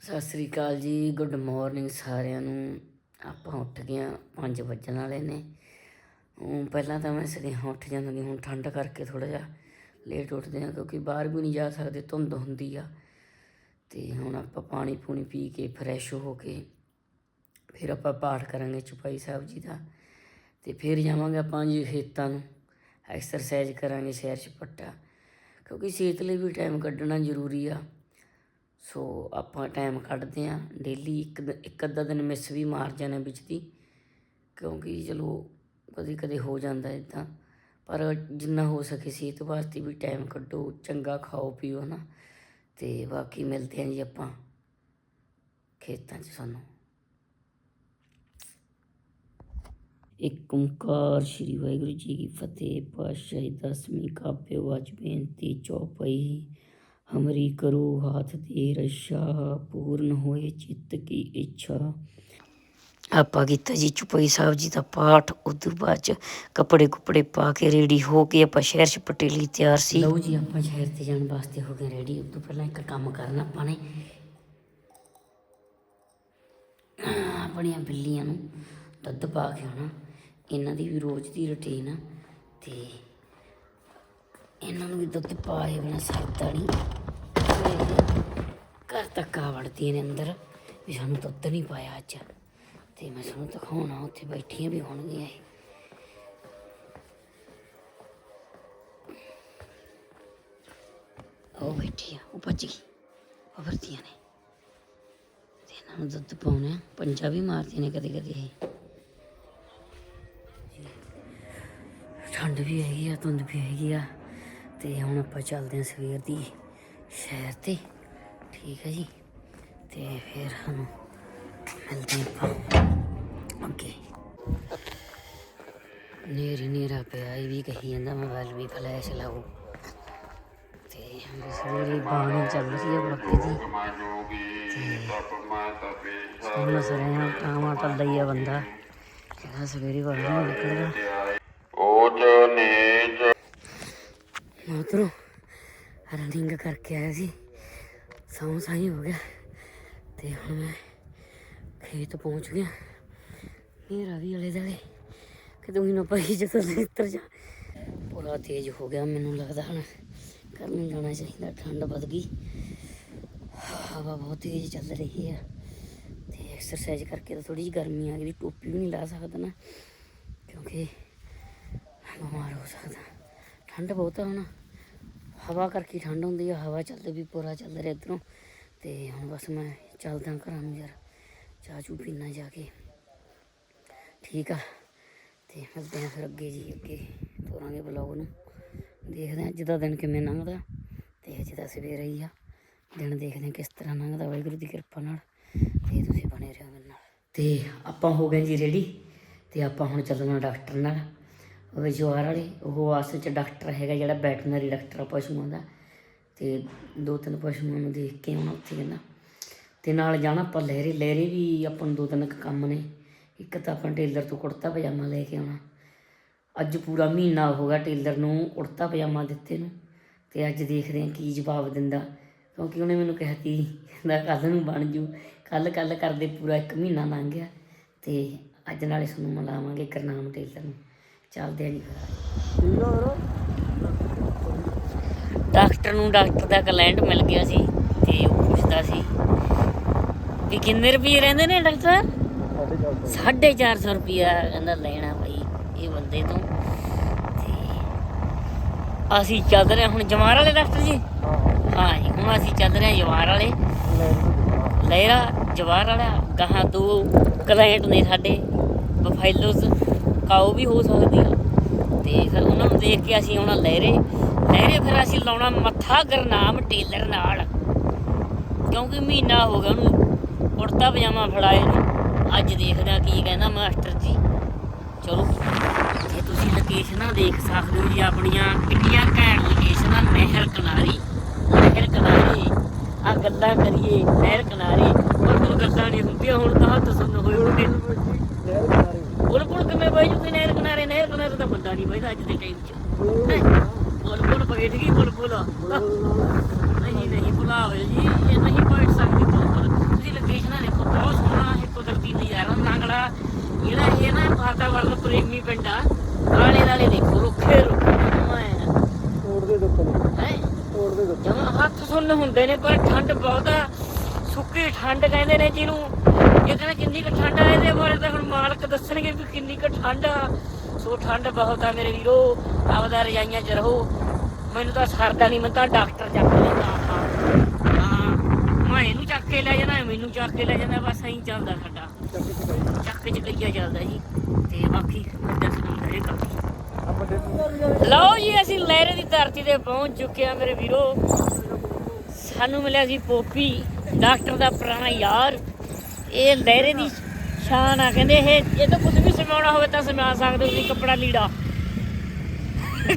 ਸਤਿ ਸ੍ਰੀ ਅਕਾਲ ਜੀ ਗੁੱਡ ਮਾਰਨਿੰਗ ਸਾਰਿਆਂ ਨੂੰ। ਆਪਾਂ ਉੱਠ ਗਏ ਹਾਂ 5 ਵੱਜਣ ਵਾਲੇ ਨੇ। ਪਹਿਲਾਂ ਤਾਂ ਮੈਂ ਸਵੇਰੇ ਉੱਠ ਜਾਂਦਾ ਹੁਣ ਠੰਡ ਕਰਕੇ ਥੋੜਾ ਜਿਹਾ ਲੇਟ ਉੱਠਦੇ ਹਾਂ, ਕਿਉਂਕਿ ਬਾਹਰ ਵੀ ਨਹੀਂ ਜਾ ਸਕਦੇ, ਧੁੰਦ ਹੁੰਦੀ ਆ। ਤੇ ਹੁਣ ਆਪਾਂ ਪਾਣੀ ਪੂਣੀ ਪੀ ਕੇ ਫਰੈਸ਼ ਹੋ ਕੇ ਫਿਰ ਆਪਾਂ ਪਾਠ ਕਰਾਂਗੇ ਚੁਪਾਈ ਸਾਹਿਬ ਜੀ ਦਾ। ਤੇ ਫਿਰ ਜਾਵਾਂਗੇ ਆਪਾਂ ਜੀ ਖੇਤਾਂ ਨੂੰ। ਐਕਸਰਸਾਈਜ਼ ਕਰਾਂਗੇ ਸੈਰ ਸਪਾਟਾ ਕਿਉਂਕਿ ਸਿਹਤ ਲਈ ਵੀ ਟਾਈਮ ਕੱਢਣਾ ਜ਼ਰੂਰੀ ਆ। ਸੋ ਆਪਾਂ ਟਾਈਮ ਕੱਢਦੇ ਆ ਡੇਲੀ ਇੱਕ ਇੱਕ ਅੱਧਾ ਦਿਨ ਮਿਸ ਵੀ ਮਾਰ ਜਾਣਾ ਵਿੱਚ ਦੀ, ਕਿਉਂਕਿ ਚਲੋ ਕਦੇ ਕਦੇ ਹੋ ਜਾਂਦਾ ਇਦਾਂ ਪਰ ਜਿੰਨਾ ਹੋ ਸਕੇ ਸਿਹਤ ਵਾਸਤੇ ਵੀ ਟਾਈਮ ਕੱਢੋ, ਚੰਗਾ ਖਾਓ ਪੀਓ ਨਾ ਤੇ ਬਾਕੀ ਮਿਲਦੇ ਆਂ ਜੀ ਆਪਾਂ ਖੇਤਾਂ 'ਚ ਸਾਨੂੰ। ਇੱਕ ਓੰਕਾਰ ਸ਼੍ਰੀ ਵਾਹਿਗੁਰੂ ਜੀ ਕੀ ਫਤਿਹ। ਪਾਤਸ਼ਾਹੀ ਦਸਵੀਂ ਕਾਪੇ ਵਾਚ ਬੇਨਤੀ ਚੌਪਈ। ਹਮਰੀ ਕਰੋ ਹਾਥ ਦੇ ਰਸ਼ਾ, ਪੂਰਨ ਹੋਏ ਚਿੱਤ ਕੀ ਇੱਛਾ। ਆਪਾਂ ਕੀਤਾ ਜੀ ਚੁਪਈ ਸਾਹਿਬ ਜੀ ਦਾ ਪਾਠ, ਉਦੋਂ ਬਾਅਦ ਚ ਕੱਪੜੇ ਕੁਪੜੇ ਪਾ ਕੇ ਰੈਡੀ ਹੋ ਕੇ ਆਪਾਂ ਸ਼ਹਿਰ 'ਚ ਪਟੇਲੀ ਤਿਆਰ ਸੀ। ਲਓ ਜੀ, ਆਪਾਂ ਸ਼ਹਿਰ ਤੇ ਜਾਣ ਵਾਸਤੇ ਹੋ ਗਏ ਰੈਡੀ, ਉਦੋਂ ਪਹਿਲਾਂ ਇੱਕ ਕੰਮ ਕਰਨਾ ਆਪਾਂ ਨੇ। ਆਪਣੀਆਂ ਬਿੱਲੀਆਂ ਨੂੰ ਦੁੱਧ ਪਾ ਕੇ ਆਉਣਾ, ਇਹਨਾਂ ਦੀ ਵੀ ਰੋਜ਼ ਦੀ ਰੁਟੀਨ ਆ, ਤੇ ਇਹਨਾਂ ਨੂੰ ਵੀ ਦੁੱਧ ਪਾਏ ਬਿਨਾ ਸਰਦਾ ਨਹੀਂ ਘਰ ਤੱਕ ਆ ਵੜਦੀਆਂ ਨੇ ਅੰਦਰ ਵੀ ਸਾਨੂੰ ਦੁੱਧ ਨਹੀਂ ਪਾਇਆ ਅੱਜ। ਤੇ ਮੈਂ ਤੁਹਾਨੂੰ ਦਿਖਾਉਣਾ, ਉੱਥੇ ਬੈਠੀਆਂ ਵੀ ਹੋਣਗੀਆਂ ਇਹ। ਉਹ ਬੈਠੀ ਆ ਉਹ ਭੱਜ ਗਈ, ਉਹ ਵਰਤੀਆਂ ਨੇ। ਤੇ ਇਹਨਾਂ ਨੂੰ ਦੁੱਧ ਪਾਉਣਾ ਆ ਵੀ ਮਾਰਦੀਆਂ ਨੇ ਕਦੇ ਕਦੇ ਇਹ। ਠੰਡ ਵੀ ਹੈਗੀ ਆ, ਧੁੰਦ ਵੀ ਹੈਗੀ ਆ। ਤੇ ਹੁਣ ਆਪਾਂ ਚੱਲਦੇ ਹਾਂ ਸਵੇਰ ਦੀ ਸ਼ਹਿਰ ਤੇ। ਠੀਕ ਹੈ ਜੀ? ਤੇ ਫਿਰ ਸਾਨੂੰ ਮਿਲਦੇ ਹਾਂ ਆਪਾਂ ਅੱਗੇ। ਨੇਰੀ ਨੇਰਾ ਪਿਆ, ਇਹ ਵੀ ਕਹੀ ਜਾਂਦਾ ਮੋਬਾਈਲ ਵੀ ਫਲੈਸ਼ ਲਾਓ। ਤੇ ਸਵੇਰੇ ਬਾਣੀ ਚੱਲ ਰਹੀ ਹੈ ਬੱਕੇ ਦੀ। ਸੋਨਾ ਸਰਿਆ ਟਾਵਾ ਟੱਲਦਾ ਬੰਦਾ। ਜਿਹੜਾ ਸਵੇਰੇ ਬਾਣੀ ਨਿਕਲਦਾ। ਮਾਤਰੋ ਰਨਿੰਗ ਕਰਕੇ ਆਇਆ ਸੀ। ਸੌਂ ਸਾਈ ਹੋ ਗਿਆ ਤੇ ਹੁਣ ਮੈਂ ਖੇਤ ਪਹੁੰਚ ਗਿਆ। ਹਨੇਰਾ ਵੀ ਅਲੇ ਦਲੇ ਕਿ ਤੂੰ ਨਾ ਪਈ ਜਦੋਂ ਇੱਧਰ ਜਾ। ਪੂਰਾ ਤੇਜ਼ ਹੋ ਗਿਆ ਮੈਨੂੰ ਲੱਗਦਾ ਹੁਣ। ਘਰ ਨੂੰ ਜਾਣਾ ਚਾਹੀਦਾ, ਠੰਡ ਵੱਧ ਗਈ। ਹਵਾ ਬਹੁਤ ਤੇਜ਼ ਚੱਲ ਰਹੀ ਹੈ ਤੇ ਐਕਸਰਸਾਈਜ਼ ਕਰਕੇ ਤਾਂ ਥੋੜੀ ਜਿਹੀ ਗਰਮੀ ਆ ਗਈ ਟੋਪੀ ਵੀ ਨਹੀਂ ਲਾ ਸਕਦਾ ਨਾ। ਕਿਉਂਕਿ ਬਿਮਾਰ ਹੋ ਸਕਦਾ। ਠੰਡ ਬਹੁਤ ਆ ਹੁਣ। ਹਵਾ ਕਰਕੇ ਠੰਡ ਹੁੰਦੀ ਆ, ਹਵਾ ਚੱਲਦੇ ਵੀ ਪੂਰਾ ਚੱਲ ਰਿਹਾ ਇੱਧਰੋਂ। ਤੇ ਹੁਣ ਬਸ ਮੈਂ ਚੱਲਦਾ ਘਰਾਂ ਨੂੰ ਯਾਰ, ਚਾਹ ਚੂ ਪੀਣਾ ਜਾ ਕੇ। ਠੀਕ ਆ, ਤੇ ਮਿਲਦੇ ਆ ਫਿਰ ਅੱਗੇ ਜੀ, ਅੱਗੇ ਤੋਰਾਂਗੇ ਬਲੌਗ ਨੂੰ। ਦੇਖਦੇ ਹਾਂ ਅੱਜ ਦਾ ਦਿਨ ਕਿਵੇਂ ਲੰਘਦਾ, ਤੇ ਅੱਜ ਦਾ ਸਵੇਰ ਹੀ ਆ। ਦਿਨ ਦੇਖਦੇ ਹਾਂ ਕਿਸ ਤਰ੍ਹਾਂ ਲੰਘਦਾ, ਵਾਹਿਗੁਰੂ ਦੀ ਕਿਰਪਾ ਨਾਲ। ਤੇ ਤੁਸੀਂ ਬਣੇ ਰਹੋ ਮੇਰੇ ਨਾਲ। ਤੇ ਆਪਾਂ ਹੋ ਗਏ ਜੀ ਰੈਡੀ ਤੇ ਆਪਾਂ ਹੁਣ ਚੱਲਣਾ ਡਾਕਟਰ ਨਾਲ। ਉਹ ਵਾਲੇ, ਉਹ ਅਸਲ ਚ ਡਾਕਟਰ ਹੈਗਾ ਜਿਹੜਾ ਵੈਟਰਨਰੀ ਡਾਕਟਰ ਆ ਪਸ਼ੂਆਂ ਦਾ। ਤੇ ਦੋ ਤਿੰਨ ਪਸ਼ੂਆਂ ਨੂੰ ਦੇਖ ਕੇ ਆਉਣਾ ਉੱਥੇ ਕਹਿੰਦਾ। ਤੇ ਨਾਲ ਜਾਣਾ ਆਪਾਂ ਲਹਿਰੇ ਲਹਿਰੇ ਵੀ ਆਪਾਂ ਨੂੰ ਦੋ ਤਿੰਨ ਕੁ ਕੰਮ ਨੇ। ਇੱਕ ਤਾਂ ਆਪਾਂ ਟੇਲਰ ਤੋਂ ਕੁੜਤਾ ਪਜਾਮਾ ਲੈ ਕੇ ਆਉਣਾ। ਅੱਜ ਪੂਰਾ ਮਹੀਨਾ ਹੋ ਗਿਆ ਟੇਲਰ ਨੂੰ ਕੁੜਤਾ ਪਜਾਮਾ ਦਿੱਤੇ ਨੂੰ। ਤੇ ਅੱਜ ਦੇਖਦੇ ਹਾਂ ਕੀ ਜਵਾਬ ਦਿੰਦਾ। ਕਿਉਂਕਿ ਉਹਨੇ ਮੈਨੂੰ ਕਿਹਾ ਤੀ ਕਹਿੰਦਾ ਕੱਲ ਨੂੰ ਬਣ ਜੂ। ਕੱਲ ਕੱਲ ਕਰਦੇ ਪੂਰਾ ਇੱਕ ਮਹੀਨਾ ਲੰਘ ਗਿਆ। ਤੇ ਅੱਜ ਨਾਲੇ ਤੁਹਾਨੂੰ ਮਿਲਾਵਾਂਗੇ ਕਰਨਾਮ ਟੇਲਰ ਨੂੰ। ਚੱਲਦੇ ਆਂ ਡਾਕਟਰ ਨੂੰ ਡਾਕਟਰ ਦਾ ਕਲੈਂਟ ਮਿਲ ਗਿਆ ਸੀ ਤੇ ਉਹ ਪੁੱਛਦਾ ਸੀ ਵੀ ਕਿੰਨੇ ਰੁਪਏ ਰਹਿੰਦੇ ਨੇ ਡਾਕਟਰ? 450 ਰੁਪਿਆ ਕਹਿੰਦਾ ਲੈਣਾ ਭਾਈ ਇਹ ਬੰਦੇ ਤੋਂ। ਤੇ ਅਸੀਂ ਚੱਲ ਰਹੇ ਹਾਂ ਹੁਣ ਜਮਾਰ ਵਾਲੇ ਡਾਕਟਰ ਜੀ। ਹਾਂ ਜੀ, ਹੁਣ ਅਸੀਂ ਚੱਲ ਰਹੇ ਜਵਾਰ ਵਾਲੇ। ਲਹਿਰਾ ਜਵਾਰ ਵਾਲਾ, ਗਾਹਾਂ ਦੋ ਕਲਾਇੰਟ ਨੇ ਸਾਡੇ ਬਫੈਲੋਸ ਕਾਓ ਵੀ ਹੋ ਸਕਦੀ ਆ। ਤੇ ਫਿਰ ਉਹਨਾਂ ਨੂੰ ਦੇਖ ਕੇ ਅਸੀਂ ਆਉਣਾ ਲਹਿਰੇ। ਲਹਿਰੇ ਫਿਰ ਅਸੀਂ ਲਾਉਣਾ ਮੱਥਾ ਗਰਨਾਮ ਟੇਲਰ ਨਾਲ। ਕਿਉਂਕਿ ਮਹੀਨਾ ਹੋ ਗਿਆ ਉਹਨੂੰ ਕੁੜਤਾ ਪਜਾਮਾ ਫੜਾਏ ਨੂੰ। ਅੱਜ ਦੇਖਦਾ ਕੀ ਕਹਿੰਦਾ ਮਾਸਟਰ ਜੀ। ਚਲੋ, ਜੇ ਤੁਸੀਂ ਲੋਕੇਸ਼ਨਾਂ ਦੇਖ ਸਕਦੇ ਹੋ ਜੀ ਆਪਣੀਆਂ, ਕਿੰਨੀਆਂ ਘੈਂਟ ਲੋਕੇਸ਼ਨਾਂ ਨਹਿਰ ਕਿਨਾਰੇ। ਨਹਿਰ ਕਿਨਾਰੇ ਆ ਗੱਲਾਂ ਕਰੀਏ ਨਹਿਰ ਕਿਨਾਰੇ। ਪਰ ਹੁਣ ਗੱਲਾਂ ਨਹੀਂ ਹੁੰਦੀਆਂ, ਹੁਣ ਤਾਂ ਹੱਥ ਸੁਣ ਹੋਏ ਹੋਣਗੇ। ਬੁਲਬੁਲ ਕਿਵੇਂ ਬਹਿ ਜੂਗੀ ਨਹਿਰ ਕਿਨਾਰੇ ਨਹਿਰ ਕਿਨਾਰੇ ਤਾਂ ਬੰਦਾ ਨਹੀਂ ਬਹਿਦਾ ਅੱਜ ਦੇ ਟਾਈਮ 'ਚ। ਹੈਂ? ਬੁਲਬੁਲ ਬੈਠ ਗਈ ਬੁਲਬੁਲ ਨਹੀਂ ਨਹੀਂ ਬੁਲਾਓ ਜੀ ਇਹ ਨਹੀਂ ਬੈਠ ਸਕਦੀ ਬੁਲਬੁਲ ਤੁਸੀਂ ਲੋਕੇਸ਼ਨ ਦੇਖੋ ਬਹੁਤ ਸੋਹਣਾ ਹੈ ਕੁਦਰਤੀ ਨਜ਼ਾਰਾ ਨਾਂਗੜਾ ਜਿਹੜਾ ਇਹ ਨਾ ਵਾਤਾਵਰਨ ਪ੍ਰੇਮੀ ਪਿੰਡ ਆ ਆਲੇ ਦਾਲੇ ਦੇਖੋ ਰੁੱਖੇ ਰੁੱਖੇ ਮੈਂ ਤੋੜਦੇ ਦੱਸੋ ਹੈ? ਤੋੜਦੇ ਦੱਸੋ ਹੱਥ ਸੁੰਨ ਹੁੰਦੇ ਨੇ ਪਰ ਠੰਡ ਬਹੁਤ ਆ। ਸੁੱਕੀ ਠੰਡ ਕਹਿੰਦੇ ਨੇ ਜਿਹਨੂੰ ਇਹ ਕਹਿੰਦਾ ਕਿੰਨੀ ਕੁ ਠੰਡ ਆ, ਇਹਦੇ ਬਾਰੇ ਤਾਂ ਹੁਣ ਮਾਲਕ ਦੱਸਣਗੇ ਵੀ ਕਿੰਨੀ ਕੁ ਠੰਡ ਆ। ਸੋ ਠੰਡ ਬਹੁਤ ਆ ਮੇਰੇ ਵੀਰੋ, ਆਪਦਾ ਰਜਾਈਆਂ 'ਚ ਰਹੋ। ਮੈਨੂੰ ਤਾਂ ਸਰਦਾ ਨਹੀਂ ਮੈਂ ਤਾਂ ਡਾਕਟਰ ਚੱਕ ਲੈਂਦਾ ਹਾਂ, ਮੈਂ ਇਹਨੂੰ ਚੱਕ ਕੇ ਲੈ ਜਾਣਾ ਮੈਨੂੰ ਚੱਕ ਕੇ ਲੈ ਜਾਂਦਾ, ਬਸ ਐਂ ਚੱਲਦਾ ਸਾਡਾ। ਚੱਕ ਚਕਾਈ ਚੱਕ ਚ ਕਈਆ ਚੱਲਦਾ ਜੀ। ਤੇ ਬਾਕੀ ਮੈਂ ਦੱਸਣਾ ਹਰੇ ਕਰਦੀ ਲਓ ਜੀ, ਅਸੀਂ ਲਹਿਰੇ ਦੀ ਧਰਤੀ ਤੇ ਪਹੁੰਚ ਚੁੱਕੇ ਆ ਮੇਰੇ ਵੀਰੋ। ਸਾਨੂੰ ਮਿਲਿਆ ਸੀ ਪੋਪੀ, ਡਾਕਟਰ ਦਾ ਪੁਰਾਣਾ ਯਾਰ। ਇਹ ਲਹਿਰੇ ਦੀ ਸ਼ਾਨ ਆ। ਕਹਿੰਦੇ ਇਹ ਇਹ ਤਾਂ ਕੁਝ ਵੀ ਸਮਾਉਣਾ ਹੋਵੇ ਤਾਂ ਸਮਾ ਸਕਦੇ ਤੁਸੀਂ ਕੱਪੜਾ ਲੀੜਾ।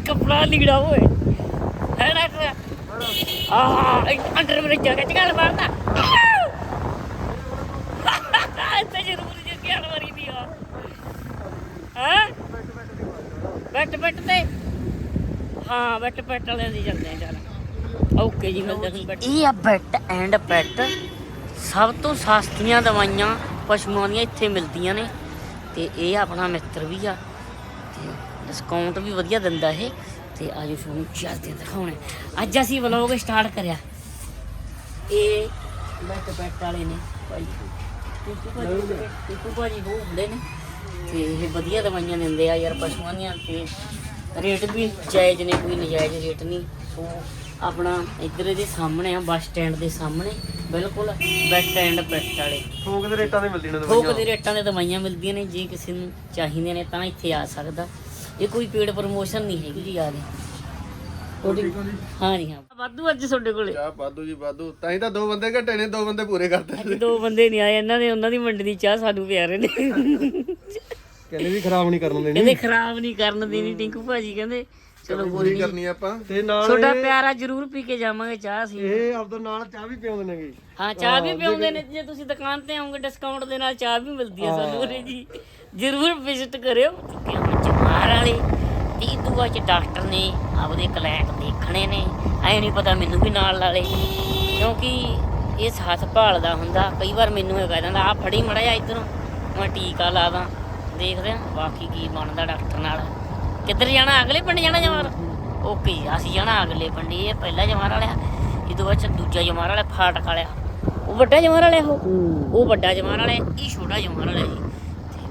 ਕੱਪੜਾ ਲੀੜਾ ਹੋਏ ਹੈ ਨਾ ਆ ਅੰਡਰ ਮੇਰੇ ਜਗ੍ਹਾ ਚ ਗੱਲ ਮਾਰਦਾ ਇੱਥੇ ਜ਼ਰੂਰ ਜੀ ਗੱਲ ਮਾਰੀ ਦੀ ਆ। ਹਾਂ? ਬੈਟ ਬੈਟ ਤੇ। ਹਾਂ ਬੈਟ ਬੈਟ ਵਾਲਿਆਂ ਦੀ ਜਾਂਦੇ ਆ ਚੱਲ। ਓਕੇ ਜੀ ਮਿਲਦੇ ਹਾਂ ਬੈਟ ਇਹ ਆ ਬੈਟ ਐਂਡ ਪੈਟ ਸਭ ਤੋਂ ਸਸਤੀਆਂ ਦਵਾਈਆਂ ਪਸ਼ੂਆਂ ਦੀਆਂ ਇੱਥੇ ਮਿਲਦੀਆਂ ਨੇ ਤੇ ਇਹ ਆਪਣਾ ਮਿੱਤਰ ਵੀ ਆ ਤੇ ਡਿਸਕਾਊਂਟ ਵੀ ਵਧੀਆ ਦਿੰਦਾ ਇਹ ਤੇ ਆਜੋ ਤੁਹਾਨੂੰ ਚੱਲਦੇ ਦਿਖਾਉਣੇ। ਅੱਜ ਅਸੀਂ ਵਲੌਗ ਸਟਾਰਟ ਕਰਿਆ। ਇਹ ਬੈਟ ਬੈਟ ਵਾਲੇ ਨੇ ਭਾਈ। ਟਿੱਕੂ ਭਾਜੀ ਟਿੱਕੂ ਭਾਜੀ ਉਹ ਹੁੰਦੇ ਨੇ। ਤੇ ਇਹ ਵਧੀਆ ਦਵਾਈਆਂ ਦਿੰਦੇ ਆ ਯਾਰ ਪਸ਼ੂਆਂ ਦੀਆਂ ਤੇ ਰੇਟ ਵੀ ਜਾਇਜ਼ ਨੇ ਕੋਈ ਨਜਾਇਜ਼ ਰੇਟ ਨਹੀਂ। ਸੋ ਆਪਣਾ ਇੱਧਰ ਇਹਦੇ ਸਾਹਮਣੇ ਆ ਬੱਸ ਸਟੈਂਡ ਦੇ ਸਾਹਮਣੇ। ਬਿਲਕੁਲ ਬੈਟ ਐਂਡ ਪੈਟ ਵਾਲੇ। ਥੋਕ ਦੇ ਰੇਟਾਂ ਦੇ ਮਿਲਦੀਆਂ ਨੇ ਥੋਕ ਦੇ ਰੇਟਾਂ ਦੇ ਦਵਾਈਆਂ ਮਿਲਦੀਆਂ ਨੇ ਜੇ ਕਿਸੇ ਨੂੰ ਚਾਹੀਦੀਆਂ ਨੇ ਤਾਂ ਇੱਥੇ ਆ ਸਕਦਾ। ਇਹ ਕੋਈ ਪੇਡ ਪ੍ਰਮੋਸ਼ਨ ਨਹੀਂ ਹੈਗੀ ਜੀ ਯਾਰ ਤੁਹਾਡੀ ਹਾਂ ਜੀ? ਹਾਂ ਵਾਧੂ ਅੱਜ ਤੁਹਾਡੇ ਕੋਲੇ। ਚਾਹ ਵਾਧੂ ਜੀ ਵਾਧੂ। ਤਾਂ ਹੀ ਤਾਂ ਦੋ ਬੰਦੇ ਘਟੇ ਨੇ ਦੋ ਬੰਦੇ ਪੂਰੇ ਕਰਤੇ ਅੱਜ ਦੋ ਬੰਦੇ ਨਹੀਂ ਆਏ ਇਹਨਾਂ ਦੇ ਉਹਨਾਂ ਦੀ ਮੰਡੀ ਦੀ ਚਾਹ ਸਾਨੂੰ ਪਿਆ ਰਹੇ ਨੇ। ਕਹਿੰਦੇ ਵੀ ਖਰਾਬ ਨਹੀਂ ਕਰਨ ਦੇਣੀ। ਖਰਾਬ ਨਹੀਂ ਕਰਨ ਦੇਣੀ ਟਿੰਕੂ ਭਾਜੀ ਕਹਿੰਦੇ। ਚਲੋ ਨਹੀਂ ਕਰਨੀ ਆਪਾਂ। ਤੇ ਨਾਲ ਛੋਟਾ ਪਿਆਰਾ ਜ਼ਰੂਰ ਪੀ ਕੇ ਜਾਵਾਂਗੇ ਚਾਹ ਅਸੀਂ। ਇਹ ਆਪਦਾ ਨਾਲ ਚਾਹ ਵੀ ਪਿਆਉਂਦੇ ਨੇਗੇ। ਹਾਂ ਚਾਹ ਵੀ ਪਿਆਉਂਦੇ ਨੇ ਜੇ ਤੁਸੀਂ ਦੁਕਾਨ ਤੇ ਆਉਂਗੇ ਡਿਸਕਾਊਂਟ ਦੇ ਨਾਲ ਚਾਹ ਵੀ ਮਿਲਦੀ ਹੈ ਸਾਨੂੰ ਉਰੇ ਜੀ। ਜ਼ਰੂਰ ਵਿਜ਼ਿਟ ਕਰਿਓ ਕਿ ਉਹ ਜਮਾਰ ਵਾਲੇ। ਤੀ ਦੁਆ ਚ ਡਾਕਟਰ ਨੇ ਆਪਦੇ ਕਲਾਇੰਟ ਦੇਖਣੇ ਨੇ। ਐ ਨਹੀਂ ਪਤਾ ਮੈਨੂੰ ਵੀ ਨਾਲ ਲਾ ਲੇ ਕਿਉਂਕਿ ਇਹ ਸਾਥ ਭਾਲਦਾ ਹੁੰਦਾ। ਕਈ ਵਾਰ ਮੈਨੂੰ ਇਹ ਕਹਿ ਦਿੰਦਾ ਆ ਫੜੀ ਮੜਾ ਜਾ ਇਧਰੋਂ। ਮੈਂ ਟੀਕਾ ਲਾ ਦਾਂ। ਦੇਖਦੇ ਆ ਬਾਕੀ ਕੀ ਬਣਦਾ ਡਾਕਟਰ ਨਾਲ। ਕਿੱਧਰ ਜਾਣਾ? ਅਗਲੇ ਪਿੰਡ ਜਾਣਾ ਜਮਾਰ ਓਕੇ ਅਸੀਂ ਜਾਣਾ ਅਗਲੇ ਪਿੰਡ ਇਹ ਪਹਿਲਾ ਜਮਾਰ ਵਾਲਿਆ। ਇਹ ਤੋਂ ਬਾਅਦ ਦੂਜਾ ਜਮਾਰ ਵਾਲਾ ਫਾਟਕ ਵਾਲਿਆ। ਉਹ ਵੱਡਾ ਜਮਾਰ ਵਾਲਿਆ ਉਹ? ਉਹ ਵੱਡਾ ਜਮਾਰ ਵਾਲਾ ਇਹ ਛੋਟਾ ਜਮਾਰ ਵਾਲਾ ਜੀ।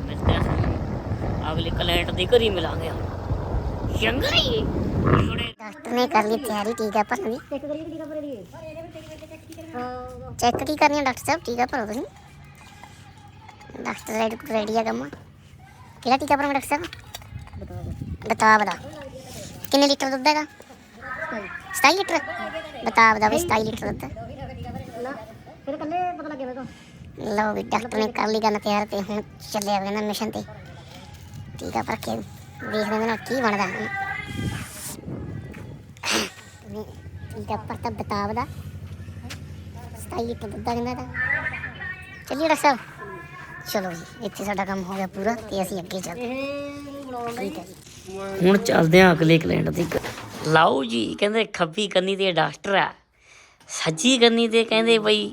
ਮਿਲਦੇ ਆ ਅਗਲੇ ਕਲੈਂਟ ਦੇ ਘਰੀ ਮਿਲਾਂਗੇ ਜੰਗਲੀ ਡਾਕਟਰ ਨੇ ਕਰ ਲਈ ਤਿਆਰੀ ਟੀਕਾ ਭਰਨ ਦੀ ਚੈੱਕ ਚੈੱਕ ਕੀ ਕਰਨੀ? ਹੈ ਡਾਕਟਰ ਸਾਹਿਬ? ਟੀਕਾ ਭਰੋ ਤੁਸੀਂ? ਡਾਕਟਰ ਰੈਡੀ ਰੈਡੀ ਆ ਗਮਾ ਕਿਹੜਾ ਟੀਕਾ ਭਰਨਾ ਡਾਕਟਰ ਸਾਹਿਬ? ਬਤਾਬ ਦਾ। ਕਿੰਨੇ ਲੀਟਰ ਦੁੱਧ ਹੈਗਾ? 27 ਲੀਟਰ? ਬਤਾਬ ਦਾ ਵੀ 27 ਲੀਟਰ ਦੁੱਧ ਲਓ ਵੀ ਡਾਕਟਰ ਨੇ ਕਰ ਲਈ ਗੱਲ ਤਿਆਰ ਤੇ ਹੁਣ ਚੱਲਿਆ ਵੇ ਨਾ ਮਿਸ਼ਨ ਤੇ। ਠੀਕ ਆ ਪਰ ਕੇ ਦੇਖਦੇ ਨਾ ਕੀ ਬਣਦਾ ਠੀਕ ਆ ਪਰ ਤਾਂ ਬਤਾਬ ਦਾ 27 ਦੁੱਧ ਕਹਿੰਦਾ ਤਾਂ ਚੱਲਿਏ ਡਾਕਟਰ ਚਲੋ ਜੀ ਇੱਥੇ ਸਾਡਾ ਕੰਮ ਹੋ ਗਿਆ ਪੂਰਾ ਤੇ ਅਸੀਂ ਅੱਗੇ ਚੱਲਦੇ ਠੀਕ ਹੁਣ ਚੱਲਦੇ ਆ ਅਗਲੇ ਕਲਾਇੰਟ ਦੇ। ਲਾਓ ਜੀ ਕਹਿੰਦੇ ਖੱਬੀ ਕੰਨੀ ਤੇ ਡਾਕਟਰ ਆ। ਸੱਜੀ ਕੰਨੀ ਤੇ ਕਹਿੰਦੇ ਬਈ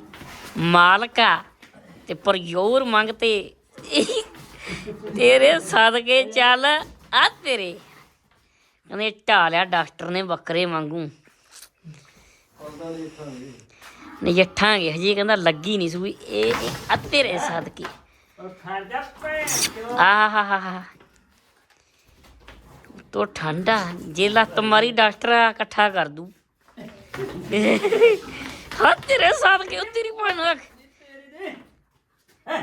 ਮਾਲਕ ਆ ਤੇ ਪਰਯੋਰ ਮੰਗ ਤੇ ਤੇਰੇ ਸਦਕੇ ਚੱਲ ਆ ਤੇਰੇ। ਕਹਿੰਦੇ ਢਾਲਿਆ ਡਾਕਟਰ ਨੇ ਬੱਕਰੇ ਵਾਂਗੂ। ਨਜਿੱਠਾਂਗੇ ਹਜੇ ਕਹਿੰਦਾ ਲੱਗੀ ਨਹੀਂ ਸੂਈ। ਇਹ ਆ ਤੇਰੇ ਸਦਕੇ। ਆਹਾਹਾਹਾ ਤੋ ਠੰਡਾ तो ठंडा जे लत मारी डॉक्टर इकट्ठा कर दू। हाँ, तेरे साथ क्यों तेरी पान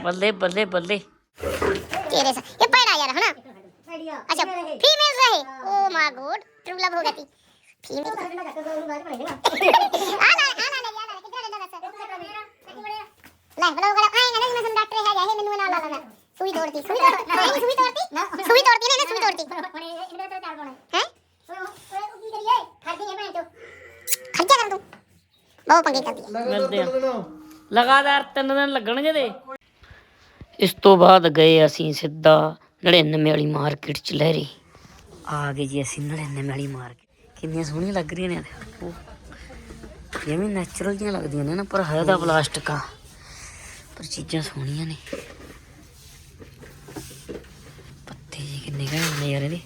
बल्ले बल्ले बल्ले। तेरे साथ। ये बड़ा यार है ना? अच्छा फीमेल रहे। Oh my god true love हो गई फीमेल आ ना आ ना ले आ ना कितना ले बस ले बोलो गड़ा आएगा ना मैं डॉक्टर है जाए मेनू ना ला ला ਸੂਈ ਤੋੜਤੀ ਸੂਈ ਤੋੜਤੀ। ਸੂਈ ਤੋੜਤੀ। ਸੂਈ ਤੋੜਤੀ ਨੇ ਸੂਈ ਤੋੜਤੀ। ਹੁਣ ਇਹਦਾ ਤਾਂ ਚਾਰ ਪਾਉਣਾ। ਹੈ? ਓਏ ਉਹ ਕੀ ਕਰੀਏ ਖਰਦੀ ਹੈ ਮੈਂ ਤੋ ਖਰਚਾ ਕਰ ਦੂੰ ਬਹੁਤ ਪੰਗੇ ਕਰਦੀ ਹੈ ਮਿਲਦੇ ਆ। ਲਗਾਤਾਰ ਤਿੰਨ ਦਿਨ ਲੱਗਣਗੇ ਤੇ। ਇਸ ਤੋਂ ਬਾਅਦ ਗਏ ਅਸੀਂ ਸਿੱਧਾ 99 ਵਾਲੀ ਮਾਰਕੀਟ ਚ ਲਹਿਰੀ ਆ ਗਏ ਜੀ ਅਸੀਂ 99 ਵਾਲੀ ਮਾਰਕੀਟ। ਕਿੰਨੀਆਂ ਸੋਹਣੀਆਂ ਲੱਗ ਰਹੀਆਂ ਨੇ ਇਹ ਦੇਖੋ ਜਿਵੇਂ ਨੈਚੁਰਲ ਜਿਹੀਆਂ ਲੱਗਦੀਆਂ ਨੇ ਨਾ ਪਰ ਹੈ ਤਾਂ ਪਲਾਸਟਿਕ। ਆ ਪਰ ਚੀਜ਼ਾਂ ਸੋਹਣੀਆਂ ਨੇ। ਪੱਤੇ ਜੀ ਕਿੰਨੇ ਦੇਖਿਆ ਨਜ਼ਾਰੇ ਦੇ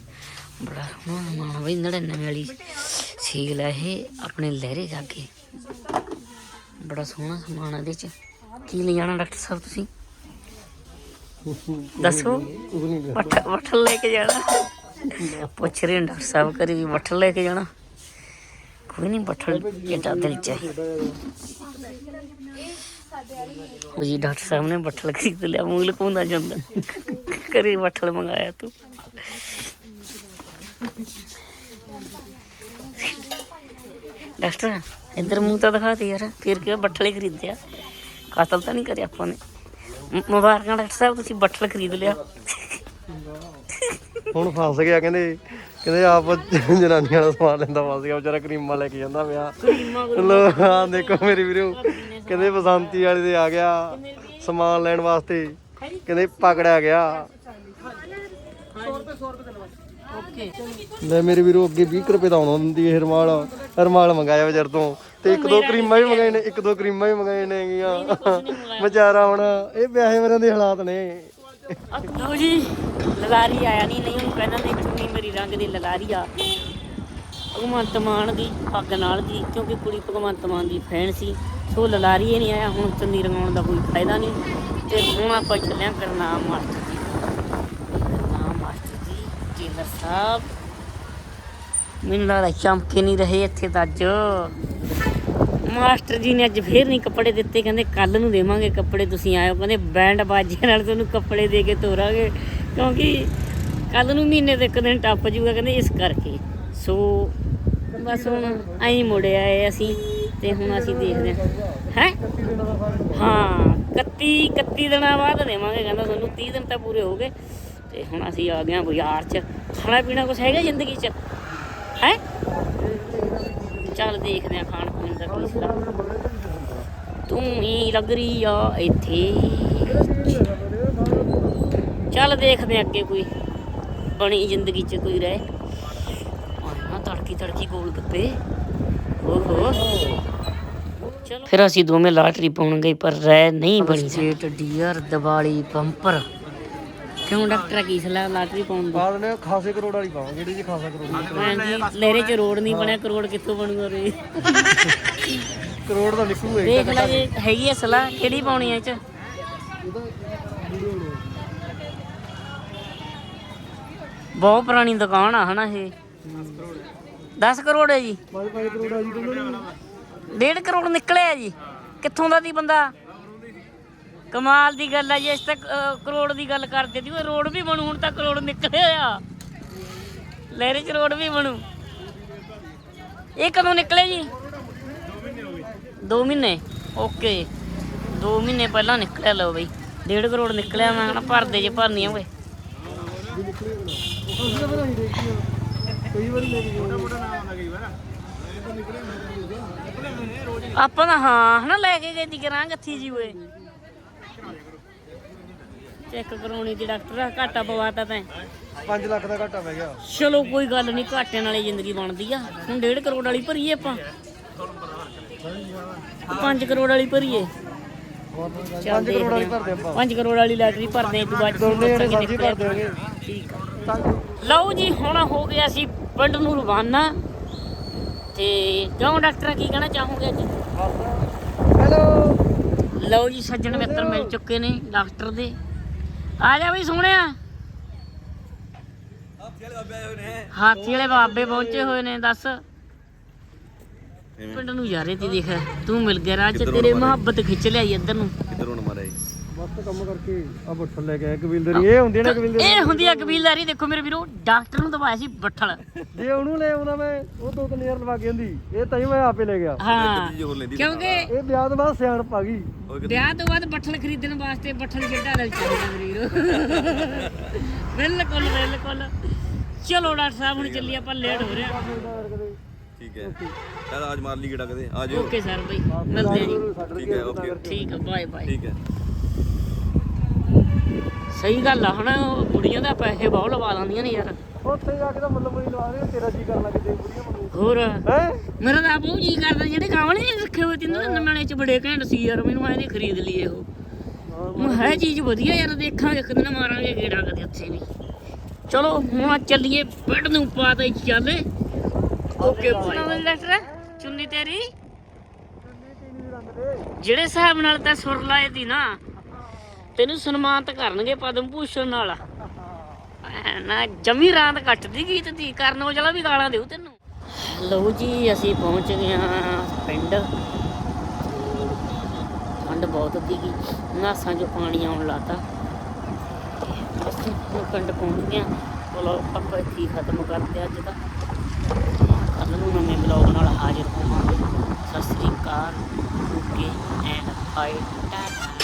ਬੜਾ ਸੋਹਣਾ ਮਾਣਾ ਬਈ 99 ਵਾਲੀ ਸੀਲ ਹੈ ਇਹ ਆਪਣੇ ਲਹਿਰੇ ਜਾਗੇ ਬੜਾ ਸੋਹਣਾ ਸਮਾਨ ਇਹਦੇ ਕੀ ਲੈ ਜਾਣਾ ਡਾਕਟਰ ਸਾਹਿਬ ਤੁਸੀਂ ਦੱਸੋ ਵੱਠ ਲੈ ਕੇ ਜਾਣਾ ਪੁੱਛ ਰਹੇ ਨੇ ਡਾਕਟਰ ਸਾਹਿਬ ਕਰੀ ਵੀ ਵੱਠਲ ਲੈ ਕੇ ਜਾਣਾ ਕੋਈ ਨਹੀਂ ਵੱਠਲ ਕਿੱਡਾ ਦਿਲ ਚਾਹੀ ਉਹ ਜੀ ਡਾਕਟਰ ਸਾਹਿਬ ਨੇ ਵੱਠਲ ਖਰੀਦ ਲਿਆ ਮੂੰਹ ਲਕੂੰਦਾ ਜਾਂਦਾ ਕਰੀ ਵੱਠਲ ਮੰਗਾਇਆ ਤੂੰ। ਡਾਕਟਰ ਇੱਧਰ ਮੂੰਹ ਤਾਂ ਦਿਖਾ ਦੇ ਯਾਰ ਫਿਰ ਕਿਹਾ ਬੱਠਲ ਖਰੀਦਿਆ? ਕਾਤਲ ਤਾਂ ਨਹੀਂ ਕਰਿਆ ਆਪਾਂ ਨੇ। ਮੁਬਾਰਕਾਂ ਡਾਕਟਰ ਸਾਹਿਬ ਤੁਸੀਂ ਬੱਠਲ ਖਰੀਦ ਲਿਆ। ਹੁਣ ਫਸ ਗਿਆ ਕਹਿੰਦੇ ਕਹਿੰਦੇ ਆਪ ਜਨਾਨੀਆਂ ਦਾ ਸਮਾਨ ਲੈਂਦਾ ਫਸ ਗਿਆ ਵਿਚਾਰਾ ਕਰੀਮਾਂ ਲੈ ਕੇ ਜਾਂਦਾ ਪਿਆ। ਲੋ ਹਾਂ ਦੇਖੋ ਮੇਰੀ ਵੀਰੋ ਕਹਿੰਦੇ ਬਸੰਤੀ ਵਾਲੇ ਦੇ ਆ ਗਿਆ ਸਮਾਨ ਲੈਣ ਵਾਸਤੇ ਕਹਿੰਦੇ ਪਕੜਿਆ ਗਿਆ। ਲੈ ਮੇਰੇ ਵੀਰੋ ਅੱਗੇ 20 ਰੁਪਏ ਦਾ ਆਉਣਾ ਹੁੰਦੀ ਹੈ ਰਮਾਲ ਰਮਾਲ ਮੰਗਾਇਆ ਵਿਚਾਰ ਤੋਂ। ਤੇ ਇੱਕ ਦੋ ਕਰੀਮਾਂ ਵੀ ਮੰਗਾਏ ਨੇ ਇੱਕ ਦੋ ਕਰੀਮਾਂ ਵੀ ਮੰਗਾਏ ਨੇ ਹੈਗੀਆਂ। ਵਿਚਾਰਾ ਹੁਣ ਇਹ ਵਿਆਹੇ ਮਰਾਂ ਦੇ ਹਾਲਾਤ ਨੇ। ਲਓ ਜੀ ਲਲਾਰੀ ਆਇਆ ਨਹੀਂ ਨਹੀਂ ਉਹਨੂੰ ਕਹਿੰਦਾ ਨਹੀਂ ਚੁੰਨੀ ਮੇਰੀ ਰੰਗ ਦੀ ਲਲਾਰੀ ਆ। ਭਗਵੰਤ ਮਾਨ ਦੀ ਪੱਗ ਨਾਲ ਦੀ ਕਿਉਂਕਿ ਕੁੜੀ ਭਗਵੰਤ ਮਾਨ ਦੀ ਫੈਨ ਸੀ। ਸੋ ਲਲਾਰੀ ਇਹ ਨਹੀਂ ਆਇਆ ਹੁਣ ਚੁੰਨੀ ਰੰਗਾਉਣ ਦਾ ਕੋਈ ਫਾਇਦਾ ਨਹੀਂ। ਤੇ ਹੁਣ ਆਪਾਂ ਚੱਲਿਆ ਕਰਨਾਮ ਮਾਸਟਰ ਜੀ ਕਰਨਾਮ ਮਾਸਟਰ ਜੀ ਜੇਲਰ ਸਾਹਿਬ। ਮੈਨੂੰ ਲੱਗਦਾ ਚਮਕੇ ਨਹੀਂ ਰਹੇ ਇੱਥੇ ਤਾਂ ਅੱਜ। ਮਾਸਟਰ ਜੀ ਨੇ ਅੱਜ ਫੇਰ ਨਹੀਂ ਕੱਪੜੇ ਦਿੱਤੇ, ਕਹਿੰਦੇ ਕੱਲ ਨੂੰ ਦੇਵਾਂਗੇ ਕੱਪੜੇ, ਤੁਸੀਂ ਆਇਓ। ਕਹਿੰਦੇ ਬੈਂਡ ਬਾਜੇ ਨਾਲ ਤੁਹਾਨੂੰ ਕੱਪੜੇ ਦੇ ਕੇ ਤੋਰਾਂਗੇ ਕਿਉਂਕਿ ਕੱਲ ਨੂੰ ਮਹੀਨੇ ਦੇ ਇੱਕ ਦਿਨ ਟੱਪ ਜੂਗਾ ਕਹਿੰਦੇ ਇਸ ਕਰਕੇ। ਸੋ ਬਸ ਹੁਣ ਐਂ ਮੁੜਿਆ ਏ ਅਸੀਂ ਤੇ ਹੁਣ ਅਸੀਂ ਦੇਖਦੇ ਹਾਂ। ਹੈ? ਹਾਂ 31 31 ਦਿਨਾਂ ਬਾਅਦ ਦੇਵਾਂਗੇ, ਕਹਿੰਦਾ ਤੁਹਾਨੂੰ 30 ਦਿਨ ਤਾਂ ਪੂਰੇ ਹੋ ਗਏ। ਤੇ ਹੁਣ ਅਸੀਂ ਆ ਗਏ ਹਾਂ ਬਾਜ਼ਾਰ 'ਚ। ਖਾਣਾ ਪੀਣਾ ਕੁਛ ਹੈਗਾ ਜ਼ਿੰਦਗੀ 'ਚ? ਹੈ? ਚੱਲ ਦੇਖਦੇ ਆ ਖਾਣ ਪੀਣ ਦਾ ਕੀ ਸਿਲਸਿਲਾ ਤੂੰ ਹੀ ਲੱਗ ਰਹੀ ਆ ਇੱਥੇ। ਚੱਲ ਦੇਖਦੇ ਆ ਅੱਗੇ ਕੋਈ ਬਣੀ ਜ਼ਿੰਦਗੀ 'ਚ ਕੋਈ ਰਹਿ। ਆ ਤੜਕੀ ਤੜਕੀ ਗੋਲ ਗੱਪੇ। ਓਹੋ ਫਿਰ ਅਸੀਂ ਦੋਵੇਂ ਲਾਟਰੀ ਪਾਉਣ ਗਏ ਪਰ ਰਹਿ ਨਹੀਂ ਬਣੀ। State dear Diwali bumper. ਕਿਉਂ ਡਾਕਟਰ ਕੀ ਸਲਾਹ ਲਾਟਰੀ ਪਾਉਣ ਦੀ? ਨੇ ਖਾਸੇ ਕਰੋੜ ਵਾਲੀ ਪਾਵਾਂਗੇ ਜਿਹੜੀ ਜੀ ਖਾਸਾ ਕਰੋੜ ਹਾਂਜੀ ਲਹਿਰੇ 'ਚ ਰੋਡ ਨਹੀਂ ਬਣਿਆ ਕਰੋੜ ਕਿੱਥੋਂ ਬਣੂਗਾ ਰੇ? ਕਰੋੜ ਦਾ ਨਿਕਲੂ ਇਹ ਦੇਖ ਲੈ ਜੇ ਹੈਗੀ ਆ ਸਲਾਹ ਕਿਹੜੀ ਪਾਉਣੀ ਐ ਇਹ ਚ? ਬਹੁਤ ਪੁਰਾਣੀ ਦੁਕਾਨ ਆ ਹਨਾ ਇਹ? 10 ਕਰੋੜ ਹੈ ਜੀ। 5 ਕਰੋੜ ਆ ਜੀ ਤੁਹਾਨੂੰ ਡੇਢ ਕਰੋੜ ਨਿਕਲਿਆ ਜੀ। ਕਿੱਥੋਂ ਦਾ ਦੀ ਬੰਦਾ? ਕਮਾਲ ਦੀ ਗੱਲ ਆ ਜੀ, ਇਸ ਤੱਕ ਕਰੋੜ ਦੀ ਗੱਲ ਕਰਦੇ ਸੀ ਉਹ ਰੋਡ ਵੀ ਬਣੂ, ਹੁਣ ਤਾਂ ਕਰੋੜ ਨਿਕਲਿਆ ਆ। ਲਹਿਰੇ ਚ ਰੋਡ ਵੀ ਬਣੂ। ਇਹ ਕਦੋਂ ਨਿਕਲੇ ਜੀ? 2 ਮਹੀਨੇ ਓਕੇ। 2 ਮਹੀਨੇ ਪਹਿਲਾਂ ਨਿਕਲਿਆ, ਲਓ ਬਈ। ਡੇਢ ਕਰੋੜ ਨਿਕਲਿਆ, ਮੈਂ ਕਹਣਾ ਭਰਦੇ ਜੇ ਭਰਨੀਆਂ, ਓਏ। ਆਪਾਂ ਤਾਂ ਹਾਂ, ਹਨਾ, ਲੈ ਕੇ ਗਏ ਦੀ ਕਰਾਂ ਗੱਥੀ ਜੀ, ਓਏ। ਚੈੱਕ ਕਰਾਉਣੀ ਦੀ ਡਾਕਟਰ ਆ ਘਾਟਾ ਪਵਾਤਾ ਤੈਂ। 5 ਲੱਖ ਦਾ ਘਾਟਾ ਪੈ ਗਿਆ। ਚਲੋ ਕੋਈ ਗੱਲ ਨਹੀਂ ਘਾਟੇ ਨਾਲੇ ਜ਼ਿੰਦਗੀ ਬਣਦੀ ਆ। ਹੁਣ 1.5 ਕਰੋੜ ਵਾਲੀ ਭਰੀਏ ਆਪਾਂ। 5 ਕਰੋੜ ਵਾਲੀ ਭਰੀਏ। 5 ਕਰੋੜ ਵਾਲੀ ਭਰਦੇ ਆਪਾਂ। 5 ਕਰੋੜ ਵਾਲੀ ਲੈਟਰੀ ਭਰਦੇ ਤੂੰ ਬਾਅਦ ਚ ਦੋਨੇ ਜਣੇ ਦੱਸਾਂਗੇ ਸਾਂਝੀ ਭਰ। ਦੇਵਾਂਗੇ ਠੀਕ ਲਓ ਜੀ ਹੁਣ ਹੋ ਗਿਆ ਸੀ ਪਿੰਡ ਨੂੰ ਰਵਾਨਾ। ਤੇ ਕਿਉਂ ਡਾਕਟਰ ਕੀ ਕਹਿਣਾ ਚਾਹੋਗੇ ਅੱਜ? ਹੈਲੋ ਲਓ ਜੀ ਸੱਜਣ ਮਿੱਤਰ ਮਿਲ ਚੁੱਕੇ ਨੇ ਡਾਕਟਰ ਦੇ। ਆ ਜਾ ਬਈ ਸੋਹਣਿਆ। ਹਾਥੀ ਵਾਲੇ ਬਾਬੇ ਪਹੁੰਚੇ ਹੋਏ ਨੇ ਦੱਸ। ਪਿੰਡ ਨੂੰ ਰਹੇ ਤੀ ਦੇਖ ਤੂੰ ਮਿਲ ਗਿਆ ਚ ਤੇਰੇ ਮੁਹੱਬਤ ਖਿੱਚ ਲਿਆਈ ਇੱਧਰ ਨੂੰ। ਬਸ ਕੰਮ ਕਰਕੇ ਆ ਬੱਠਲ ਲੈ ਕੇ ਆਏ ਕਬੀਲਦਾਰੀ। ਇਹ ਹੁੰਦੀ ਹੈ ਨਾ ਕਬੀਲਦਾਰੀ? ਇਹ ਹੁੰਦੀ ਆ ਕਬੀਲਦਾਰੀ ਦੇਖੋ ਮੇਰੇ ਵੀਰੋ ਡਾਕਟਰ ਨੂੰ ਦਵਾਇਆ ਸੀ ਬੱਠਲ। ਜੇ ਉਹਨੂੰ ਲੈ ਆਉਂਦਾ ਮੈਂ ਉਹ ਦੋ ਤਿੰਨ ਹਜ਼ਾਰ ਲਵਾ ਕੇ ਹੁੰਦੀ ਇਹ ਤਾਂ ਹੀ ਮੈਂ ਆਪੇ ਲੈ ਗਿਆ। ਹਾਂ। ਹੋਰ ਲੈਂਦੀ ਕਿਉਂਕਿ ਇਹ ਵਿਆਹ ਤੋਂ ਬਾਅਦ ਸਿਆਣਪ ਆ ਗਈ। ਵਿਆਹ ਤੋਂ ਬਾਅਦ ਬੱਠਲ ਖਰੀਦਣ ਵਾਸਤੇ ਬੱਠਲ ਜਿੱਡਾ ਦਿਲ ਚਾਹੀਦਾ ਮੇਰੇ ਵੀਰੋ। ਬਿਲਕੁਲ ਬਿਲਕੁਲ। ਚਲੋ ਡਾਕਟਰ ਸਾਹਿਬ ਹੁਣ ਚੱਲੀ ਆਪਾਂ ਲੇਟ ਹੋ ਰਿਹਾ। ਠੀਕ ਹੈ। ਚੱਲ ਅੱਜ ਮਾਰ ਲਈ ਕਿਹੜਾ ਕਦੇ। ਆ ਜਾਓ ਓਕੇ ਸਰ ਬਈ ਮਿਲਦੇ ਆ ਜੀ। ਠੀਕ ਹੈ ਓਕੇ ਠੀਕ ਆ ਬਾਏ ਬਾਏ ਠੀਕ ਹੈ। ਸਹੀ ਗੱਲ ਆ ਹਨਾ? ਉਹ ਕੁੜੀਆਂ ਦਾ ਪੈਸੇ ਬਹੁਤ ਲਵਾ ਲੈਂਦੀਆਂ ਨੇ ਯਾਰ। ਉੱਥੇ ਜਾ ਕੇ ਤਾਂ ਮੁੱਲ ਮੁੱਲ ਲਵਾ ਦੇ ਤੇਰਾ ਜੀ ਕਰਨ ਲੱਗ ਤੇ ਬੁੜੀਆਂ ਮੈਨੂੰ ਹੋਰ? ਹੈ? ਮੇਰਾ ਤਾਂ ਆਪ ਉਹ ਜੀ ਕਰਦਾ ਜਿਹੜੇ ਗਾਵਣ ਨਹੀਂ ਰੱਖੇ ਹੋਏ ਤਿੰਨ ਨਮਾਣੇ ਚ ਬੜੇ ਘੈਂਟ ਸੀ ਯਾਰ ਮੈਨੂੰ ਐਂ ਖਰੀਦ ਲਈਏ ਉਹ। ਮੈਂ ਹੈ ਚੀਜ਼ ਵਧੀਆ ਯਾਰ ਦੇਖਾਂਗੇ ਇੱਕ ਦਿਨ ਮਾਰਾਂਗੇ ਗੇੜਾ ਕਦੇ ਉੱਥੇ ਵੀ। ਚਲੋ ਹੁਣ ਚੱਲੀਏ ਪਿੰਡ ਨੂੰ ਪਾ ਦੇ ਚੱਲੇ। ਓਕੇ ਬਾਈ ਲੈਟਰ ਚੁੰਨੀ ਤੇਰੀ? ਜਿਹੜੇ ਹਿਸਾਬ ਨਾਲ ਤਾਂ ਸੁਰ ਲਾਏ ਦੀ ਨਾ ਤੈਨੂੰ ਸਨਮਾਨਿਤ ਕਰਨਗੇ ਪਦਮ ਭੂਸ਼ਣ ਨਾਲ। ਐ ਨਾ, ਜਮੀ ਰਾਂਦ ਕੱਟਦੀ ਗੀਤ ਦੀ, ਕਰਨ ਔਜਲਾ ਵੀ ਗਾਲਾਂ ਦੇਊ ਤੈਨੂੰ। ਲਓ ਜੀ, ਅਸੀਂ ਪਹੁੰਚ ਗਏ ਹਾਂ ਪਿੰਡ। ਠੰਡ ਬਹੁਤ ਸੀਗੀ ਨਾਸਾਂ 'ਚੋਂ ਪਾਣੀ ਆਉਣ ਲੱਗਾ। ਅਸੀਂ ਪਿੰਡ ਪਹੁੰਚ ਗਏ ਚਲੋ, ਆਪਾਂ ਇੱਥੇ ਖਤਮ ਕਰਦੇ ਅੱਜ ਦਾ। ਕੱਲ ਨੂੰ ਨਵੇਂ ਬਲੌਗ ਨਾਲ ਹਾਜ਼ਰ ਹੋਵਾਂਗੇ। ਸਤਿ ਸ੍ਰੀ ਅਕਾਲ। Okay and bye tata.